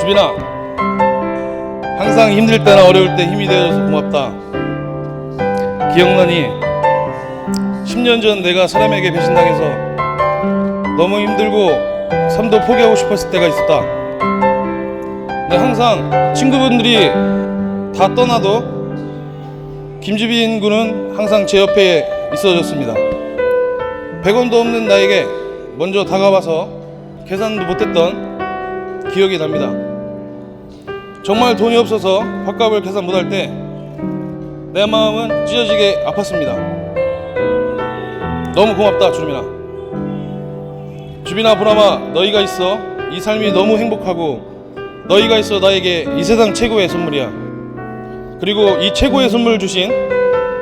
주빈아, 항상 힘들 때나 어려울 때 힘이 되어줘서 고맙다. 기억나니? 10년 전 내가 사람에게 배신당해서 너무 힘들고 삶도 포기하고 싶었을 때가 있었다. 근데 항상 친구분들이 다 떠나도 김주빈 군은 항상 제 옆에 있어줬습니다. 100원도 없는 나에게 먼저 다가와서 계산도 못했던 기억이 납니다. 정말 돈이 없어서 밥값을 계산 못할 때 내 마음은 찢어지게 아팠습니다. 너무 고맙다 주빈아. 주빈아 보라마 너희가 있어 이 삶이 너무 행복하고 너희가 있어 나에게 이 세상 최고의 선물이야. 그리고 이 최고의 선물 주신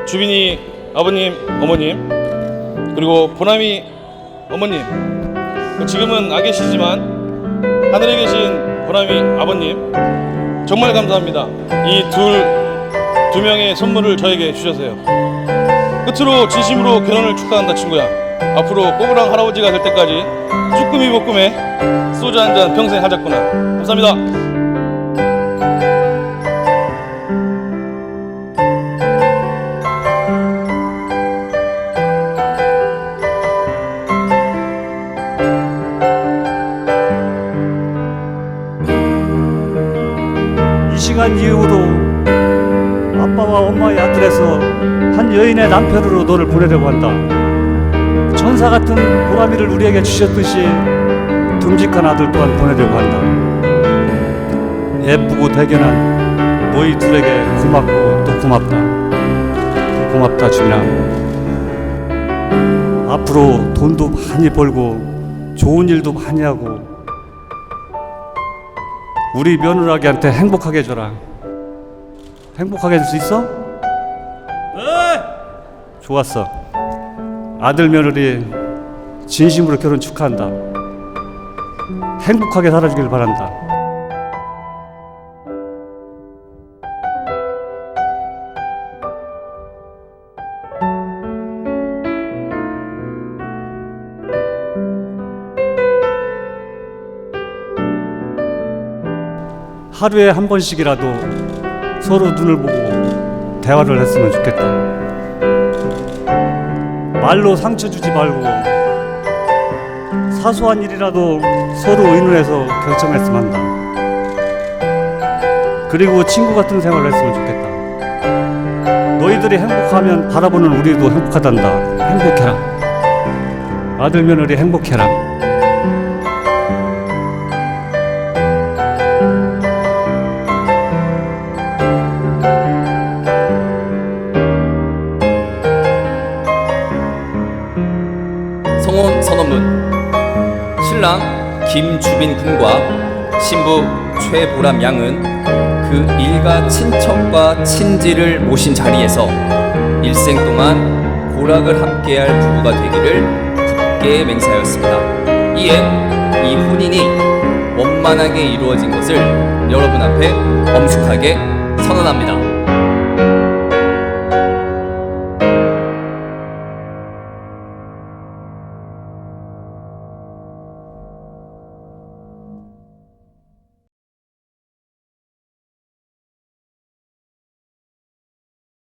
주빈이 아버님 어머님 그리고 보람이 어머님 지금은 안 계시지만 하늘에 계신 보람이 아버님 정말 감사합니다. 이 둘 두 명의 선물을 저에게 주셔서요. 끝으로 진심으로 결혼을 축하한다 친구야. 앞으로 꼬부랑 할아버지가 될 때까지 쭈꾸미 볶음에 소주 한 잔 평생 하자꾸나. 감사합니다. 이 시간 이후로 아빠와 엄마의 아들에서 한 여인의 남편으로 너를 보내려고 한다. 천사 같은 보람이를 우리에게 주셨듯이 듬직한 아들 또한 보내려고 한다. 예쁘고 대견한 너희 둘에게 고맙고 또 고맙다. 고맙다 주민아. 앞으로 돈도 많이 벌고 좋은 일도 많이 하고 우리 며느라기한테 행복하게 해줘라. 행복하게 해줄 수 있어? 네. 좋았어. 아들 며느리 진심으로 결혼 축하한다. 행복하게 살아주길 바란다. 하루에 한 번씩이라도 서로 눈을 보고 대화를 했으면 좋겠다. 말로 상처 주지 말고 사소한 일이라도 서로 의논해서 결정했으면 한다. 그리고 친구 같은 생활을 했으면 좋겠다. 너희들이 행복하면 바라보는 우리도 행복하단다. 행복해라. 아들 며느리 행복해라. 신랑 김주빈 군과 신부 최보람 양은 그 일가 친척과 친지를 모신 자리에서 일생 동안 고락을 함께할 부부가 되기를 굳게 맹세하였습니다. 이에 이 혼인이 원만하게 이루어진 것을 여러분 앞에 엄숙하게 선언합니다.